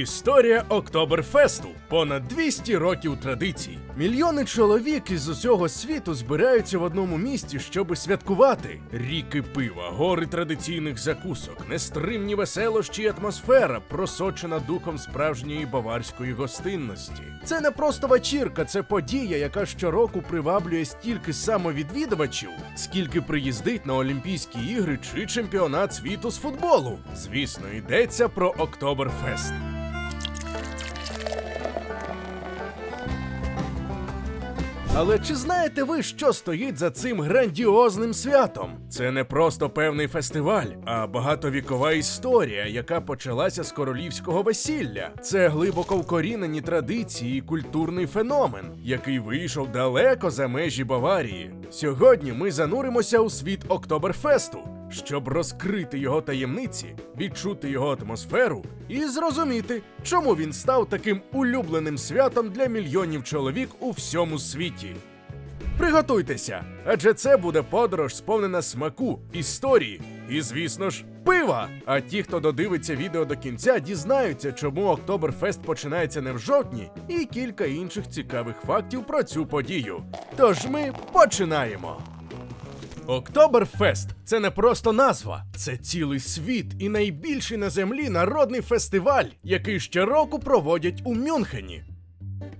Історія Октоберфесту понад 200 років традицій. Мільйони чоловік із усього світу збираються в одному місті, щоби святкувати. Ріки пива, гори традиційних закусок, нестримні веселощі і атмосфера, просочена духом справжньої баварської гостинності. Це не просто вечірка, це подія, яка щороку приваблює стільки самовідвідувачів, скільки приїздить на Олімпійські ігри чи чемпіонат світу з футболу. Звісно, йдеться про Октоберфест. Але чи знаєте ви, що стоїть за цим грандіозним святом? Це не просто певний фестиваль, а багатовікова історія, яка почалася з королівського весілля. Це глибоко вкорінені традиції і культурний феномен, який вийшов далеко за межі Баварії. Сьогодні ми зануримося у світ Октоберфесту, щоб розкрити його таємниці, відчути його атмосферу і зрозуміти, чому він став таким улюбленим святом для мільйонів чоловік у всьому світі. Приготуйтеся, адже це буде подорож сповнена смаку, історії і, звісно ж, пива. А ті, хто додивиться відео до кінця, дізнаються, чому Октоберфест починається не в жовтні, і кілька інших цікавих фактів про цю подію. Тож ми починаємо. Октоберфест це не просто назва, це цілий світ і найбільший на землі народний фестиваль, який щороку проводять у Мюнхені.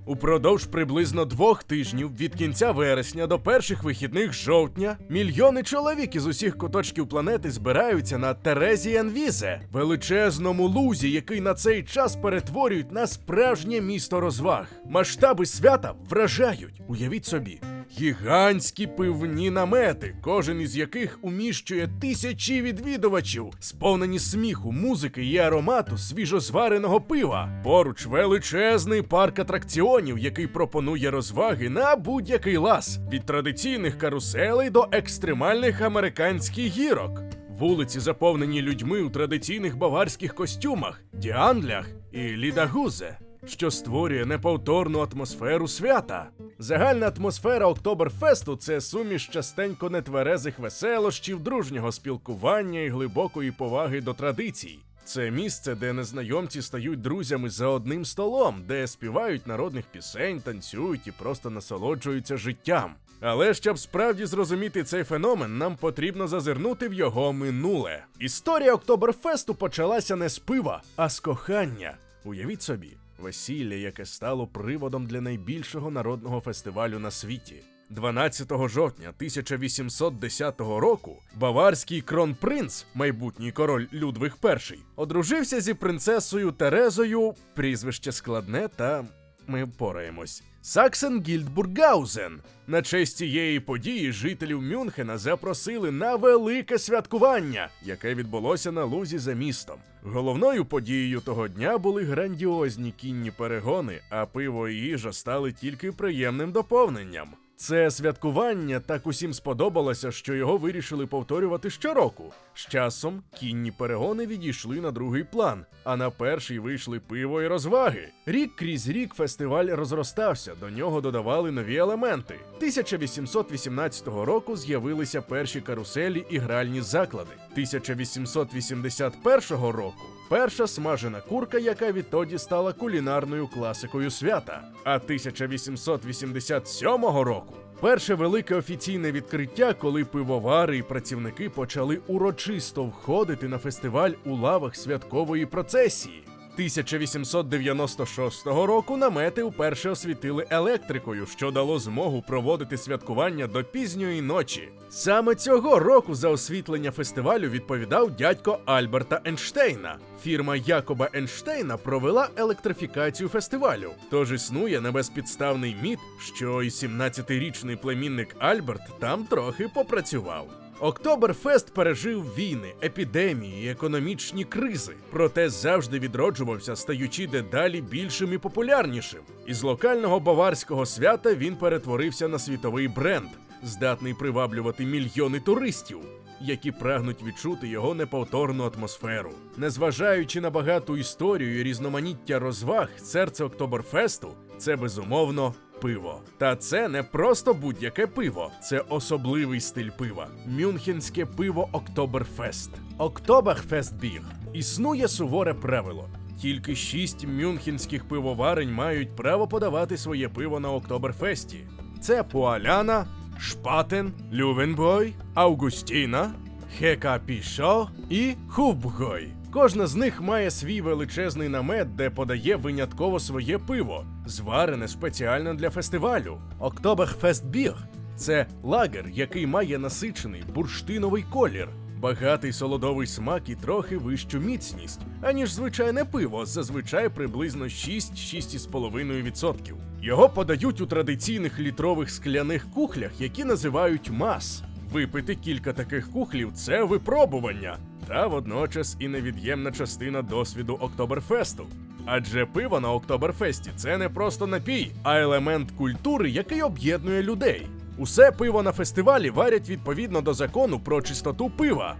Упродовж приблизно двох тижнів від кінця вересня до перших вихідних жовтня мільйони чоловік із усіх куточків планети збираються на Терезіанвізе, величезному лузі, який на цей час перетворюють на справжнє місто розваг. Масштаби свята вражають. Уявіть собі. Гігантські пивні намети, кожен із яких уміщує тисячі відвідувачів, сповнені сміху, музики і аромату свіжозвареного пива. Поруч величезний парк атракціонів, який пропонує розваги на будь-який лас від традиційних каруселей до екстремальних американських гірок. Вулиці заповнені людьми у традиційних баварських костюмах, діандлях і лідагузе, що створює неповторну атмосферу свята. Загальна атмосфера Октоберфесту це суміш частенько нетверезих веселощів, дружнього спілкування і глибокої поваги до традицій. Це місце, де незнайомці стають друзями за одним столом, де співають народних пісень, танцюють і просто насолоджуються життям. Але щоб справді зрозуміти цей феномен, нам потрібно зазирнути в його минуле. Історія Октоберфесту почалася не з пива, а з кохання. Уявіть собі, весілля, яке стало приводом для найбільшого народного фестивалю на світі. 12 жовтня 1810 року баварський кронпринц, майбутній король Людвиг І, одружився зі принцесою Терезою, прізвище складне, та ми впораємось. Саксен Гільдбургаузен. На честь цієї події жителів Мюнхена запросили на велике святкування, яке відбулося на лузі за містом. Головною подією того дня були грандіозні кінні перегони, а пиво і їжа стали тільки приємним доповненням. Це святкування так усім сподобалося, що його вирішили повторювати щороку. З часом кінні перегони відійшли на другий план, а на перший вийшли пиво і розваги. Рік крізь рік фестиваль розростався, до нього додавали нові елементи. 1818 року з'явилися перші каруселі і гральні заклади. 1881 року перша смажена курка, яка відтоді стала кулінарною класикою свята. А 1887 року перше велике офіційне відкриття, коли пивовари і працівники почали урочисто входити на фестиваль у лавах святкової процесії. 1896 року намети вперше освітили електрикою, що дало змогу проводити святкування до пізньої ночі. Саме цього року за освітлення фестивалю відповідав дядько Альберта Ейнштейна. Фірма Якоба Ейнштейна провела електрифікацію фестивалю. Тож існує небезпідставний міт, що і 17-річний племінник Альберт там трохи попрацював. Октоберфест пережив війни, епідемії, економічні кризи, проте завжди відроджувався, стаючи дедалі більшим і популярнішим. Із локального баварського свята він перетворився на світовий бренд, здатний приваблювати мільйони туристів. Які прагнуть відчути його неповторну атмосферу, незважаючи на багату історію і різноманіття розваг, серце Октоберфесту це безумовно пиво. Та це не просто будь-яке пиво, це особливий стиль пива. Мюнхенське пиво Октоберфест. Октоберфестбіг. Існує суворе правило. Тільки шість мюнхенських пивоварень мають право подавати своє пиво на Октоберфесті. Це Пуаляна, Шпатен, Лювенбой, Аугустіна, Хека Пішо і Хубгой. Кожна з них має свій величезний намет, де подає винятково своє пиво, зварене спеціально для фестивалю. Октоберфестбір це лагер, який має насичений бурштиновий колір, багатий солодовий смак і трохи вищу міцність, аніж звичайне пиво, зазвичай приблизно 6-6,5%. Його подають у традиційних літрових скляних кухлях, які називають мас. Випити кілька таких кухлів це випробування, та водночас і невід'ємна частина досвіду Октоберфесту. Адже пиво на Октоберфесті це не просто напій, а елемент культури, який об'єднує людей. Усе пиво на фестивалі варять відповідно до закону про чистоту пива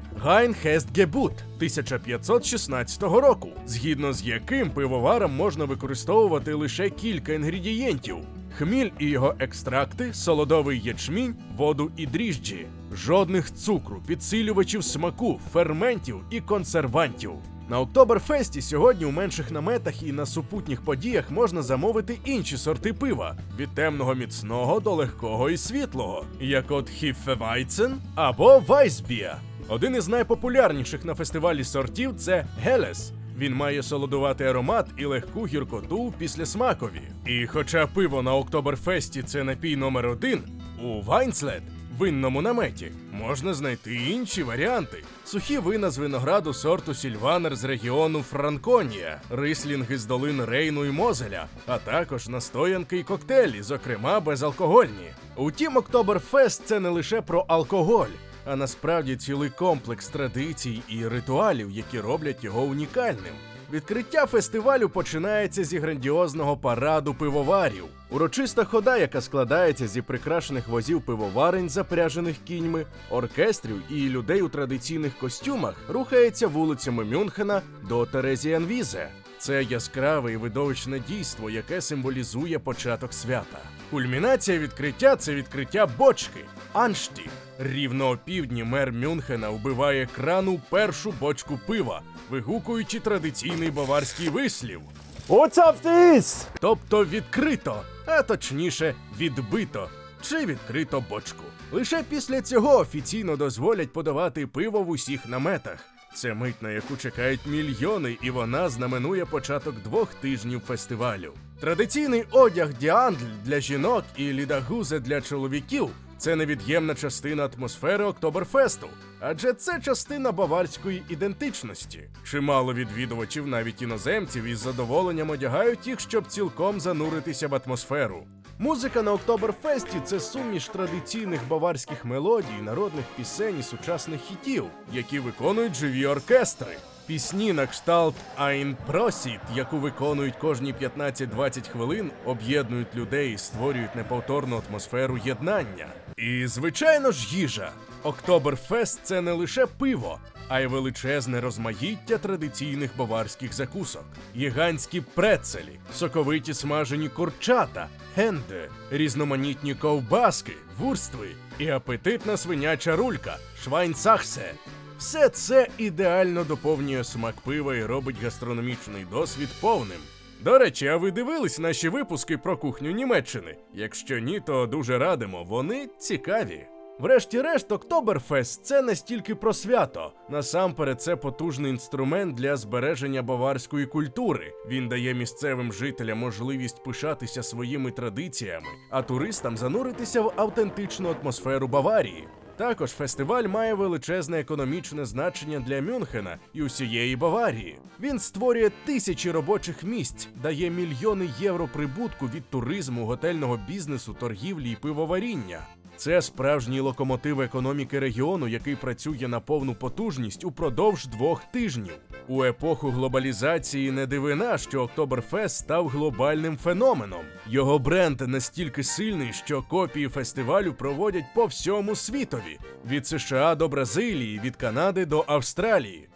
Гебут 1516 року, згідно з яким пивоварам можна використовувати лише кілька інгредієнтів: хміль і його екстракти, солодовий ячмінь, воду і дріжджі, жодних цукру, підсилювачів смаку, ферментів і консервантів. На Октоберфесті сьогодні у менших наметах і на супутніх подіях можна замовити інші сорти пива від темного міцного до легкого і світлого, як от Хіффевайцен або Вайсбія. Один із найпопулярніших на фестивалі сортів це Гелес. Він має солодуватий аромат і легку гіркоту після смакові. І хоча пиво на Октоберфесті це напій номер один, у Вайнслет винному наметі можна знайти інші варіанти: сухі вина з винограду сорту Сільванер з регіону Франконія, рислінги з долин Рейну і Мозеля, а також настоянки й коктейлі, зокрема безалкогольні. Утім, Октоберфест це не лише про алкоголь. А насправді цілий комплекс традицій і ритуалів, які роблять його унікальним. Відкриття фестивалю починається зі грандіозного параду пивоварів. Урочиста хода, яка складається зі прикрашених возів пивоварень, запряжених кіньми, оркестрів і людей у традиційних костюмах, рухається вулицями Мюнхена до Терезіанвізе. Це яскраве і видовищне дійство, яке символізує початок свята. Кульмінація відкриття це відкриття бочки Анштіх. Рівно о півдні мер Мюнхена вбиває крану першу бочку пива, вигукуючи традиційний баварський вислів. What's up this? Тобто відкрито, а точніше відбито чи відкрито бочку. Лише після цього офіційно дозволять подавати пиво в усіх наметах. Це мить, на яку чекають мільйони, і вона знаменує початок двох тижнів фестивалю. Традиційний одяг діандль для жінок і лідагузе для чоловіків це невід'ємна частина атмосфери Октоберфесту, адже це частина баварської ідентичності. Чимало відвідувачів, навіть іноземців, із задоволенням одягають їх, щоб цілком зануритися в атмосферу. Музика на Октоберфесті це суміш традиційних баварських мелодій, народних пісень і сучасних хітів, які виконують живі оркестри. Пісні на кшталт Ein Prosit, яку виконують кожні 15-20 хвилин, об'єднують людей і створюють неповторну атмосферу єднання. І, звичайно ж, їжа. Октоберфест це не лише пиво, а й величезне розмаїття традиційних баварських закусок, гігантські прецелі, соковиті смажені курчата, генде, різноманітні ковбаски, вурстви і апетитна свиняча рулька, швайнцахсе. Все це ідеально доповнює смак пива і робить гастрономічний досвід повним. До речі, а ви дивились наші випуски про кухню Німеччини? Якщо ні, то дуже радимо, вони цікаві. Врешті-решт, Октоберфест це не стільки про свято. Насамперед, це потужний інструмент для збереження баварської культури. Він дає місцевим жителям можливість пишатися своїми традиціями, а туристам зануритися в автентичну атмосферу Баварії. Також фестиваль має величезне економічне значення для Мюнхена і усієї Баварії. Він створює тисячі робочих місць, дає мільйони євро прибутку від туризму, готельного бізнесу, торгівлі і пивоваріння. Це справжній локомотив економіки регіону, який працює на повну потужність упродовж двох тижнів. У епоху глобалізації не дивина, що Октоберфест став глобальним феноменом. Його бренд настільки сильний, що копії фестивалю проводять по всьому світові від США до Бразилії, від Канади до Австралії.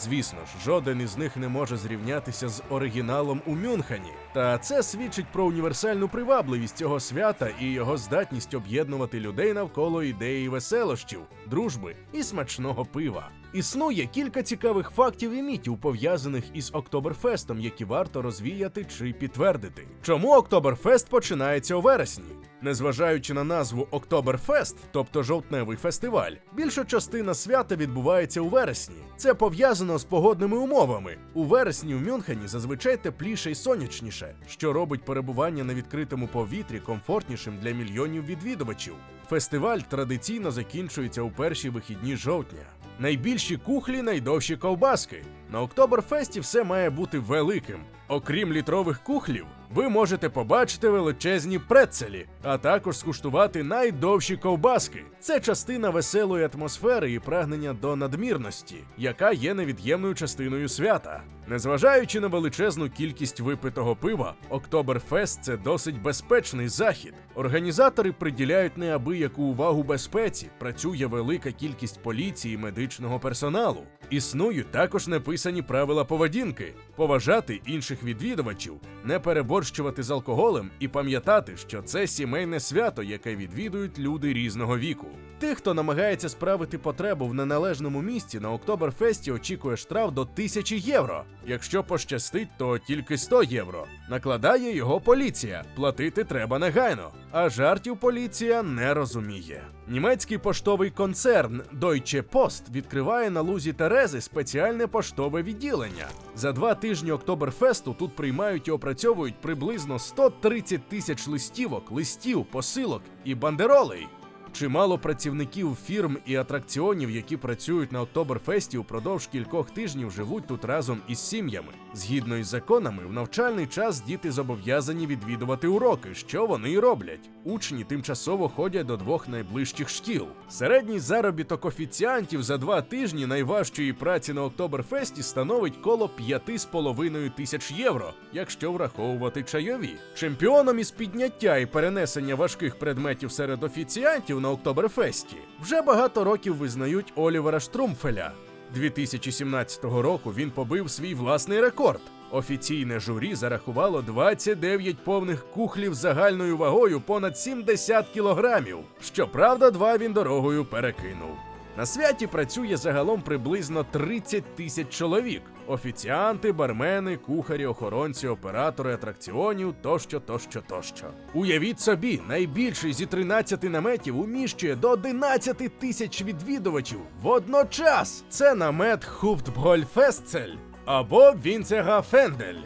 Звісно ж, жоден із них не може зрівнятися з оригіналом у Мюнхені. Та це свідчить про універсальну привабливість цього свята і його здатність об'єднувати людей навколо ідеї веселощів, дружби і смачного пива. Існує кілька цікавих фактів і мітів, пов'язаних із Октоберфестом, які варто розвіяти чи підтвердити. Чому Октоберфест починається у вересні? Незважаючи на назву Октоберфест, тобто жовтневий фестиваль, більша частина свята відбувається у вересні. Це пов'язано з погодними умовами. У вересні в Мюнхені зазвичай тепліше і сонячніше, що робить перебування на відкритому повітрі комфортнішим для мільйонів відвідувачів. Фестиваль традиційно закінчується у перші вихідні жовтня. Найбільші кухлі, найдовші ковбаски. На Октоберфесті все має бути великим. Окрім літрових кухлів, ви можете побачити величезні прецелі, а також скуштувати найдовші ковбаски. Це частина веселої атмосфери і прагнення до надмірності, яка є невід'ємною частиною свята. Незважаючи на величезну кількість випитого пива, Октоберфест це досить безпечний захід. Організатори приділяють неабияку увагу безпеці, працює велика кількість поліції і медичного персоналу. Існують також неписані правила поведінки, поважати інших відвідувачів, не переборщувати з алкоголем і пам'ятати, що це сімейне свято, яке відвідують люди різного віку. Тих, хто намагається справити потребу в неналежному місці на Октоберфесті, очікує штраф до 1000 євро. Якщо пощастить, то тільки 100 євро. Накладає його поліція. Платити треба негайно. А жартів поліція не розуміє. Німецький поштовий концерн Deutsche Post відкриває на лузі Терези спеціальне поштове відділення. За два тижні Октоберфесту тут приймають і опрацьовують приблизно 130 тисяч листівок, листів, посилок і бандеролей. Чимало працівників фірм і атракціонів, які працюють на Октоберфесті упродовж кількох тижнів, живуть тут разом із сім'ями. Згідно із законами, в навчальний час діти зобов'язані відвідувати уроки, що вони й роблять. Учні тимчасово ходять до двох найближчих шкіл. Середній заробіток офіціантів за два тижні найважчої праці на Октоберфесті становить коло 5,5 тисяч євро, якщо враховувати чайові. Чемпіоном із підняття і перенесення важких предметів серед офіціантів на Октоберфесті вже багато років визнають Олівера Штрумфеля. 2017 року він побив свій власний рекорд. Офіційне журі зарахувало 29 повних кухлів загальною вагою понад 70 кілограмів. Щоправда, два він дорогою перекинув. На святі працює загалом приблизно 30 тисяч чоловік: офіціанти, бармени, кухарі, охоронці, оператори атракціонів тощо, тощо, тощо. Уявіть собі, найбільший зі 13 наметів уміщує до 11 тисяч відвідувачів водночас. Це намет Хуфтбгольфестцель або Вінцега Фендель.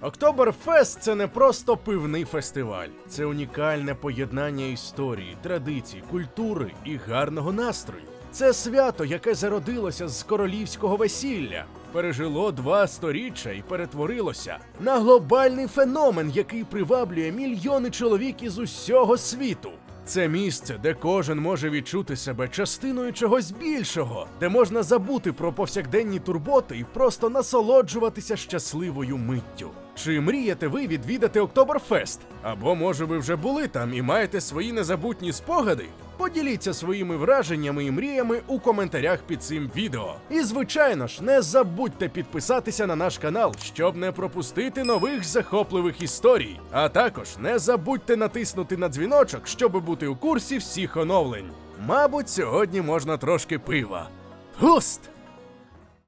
Октоберфест це не просто пивний фестиваль, це унікальне поєднання історії, традицій, культури і гарного настрою. Це свято, яке зародилося з королівського весілля, пережило два сторіччя і перетворилося на глобальний феномен, який приваблює мільйони чоловік із усього світу. Це місце, де кожен може відчути себе частиною чогось більшого, де можна забути про повсякденні турботи і просто насолоджуватися щасливою миттю. Чи мрієте ви відвідати Октоберфест? Або може ви вже були там і маєте свої незабутні спогади? Поділіться своїми враженнями і мріями у коментарях під цим відео. І звичайно ж, не забудьте підписатися на наш канал, щоб не пропустити нових захопливих історій. А також не забудьте натиснути на дзвіночок, щоб бути у курсі всіх оновлень. Мабуть, сьогодні можна трошки пива. Густ!